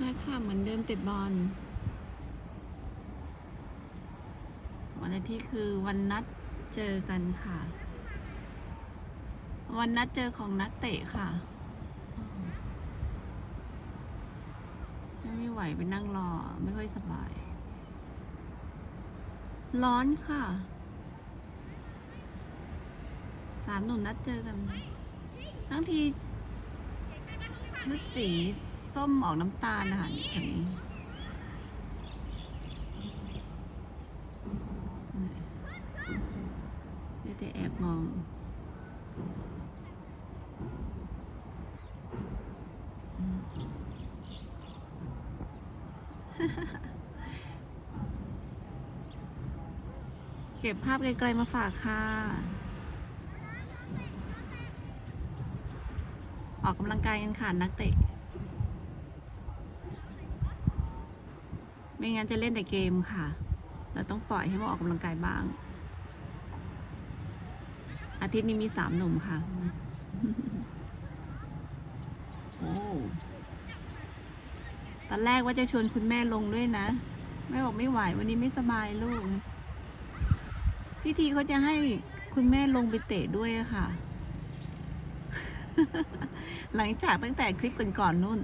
นี่ค่ะเหมือนเดิมเตะบอล วันอาทิตย์คือวันนัดเจอกันค่ะ วันนัดเจอของนักเตะค่ะไม่ไหวไปนั่งรอ ไม่ค่อยสบาย ร้อนค่ะ สามหนุ่มนัดเจอกันทั้งทีชุดสี ส้มออกน้ำตาลนะคะนี่คันนี้เดี๋ยวจะแอบมองเก็บภาพไกลๆมาฝากค่ะ ออกกำลังกายกันค่ะนักเตะ ไม่งั้นจะเล่นแต่เกมค่ะ เราต้องปล่อยให้มาออกกำลังกายบ้าง อาทิตย์นี้มีสามหนุ่มค่ะ โอ้ตอนแรกว่าจะชวนคุณแม่ลงด้วยนะ แม่บอกไม่ไหววันนี้ไม่สบายลูกพี่ทีเขาจะให้คุณแม่ลงไปเตะด้วยค่ะ หลังจากตั้งแต่คลิปก่อนๆนู่น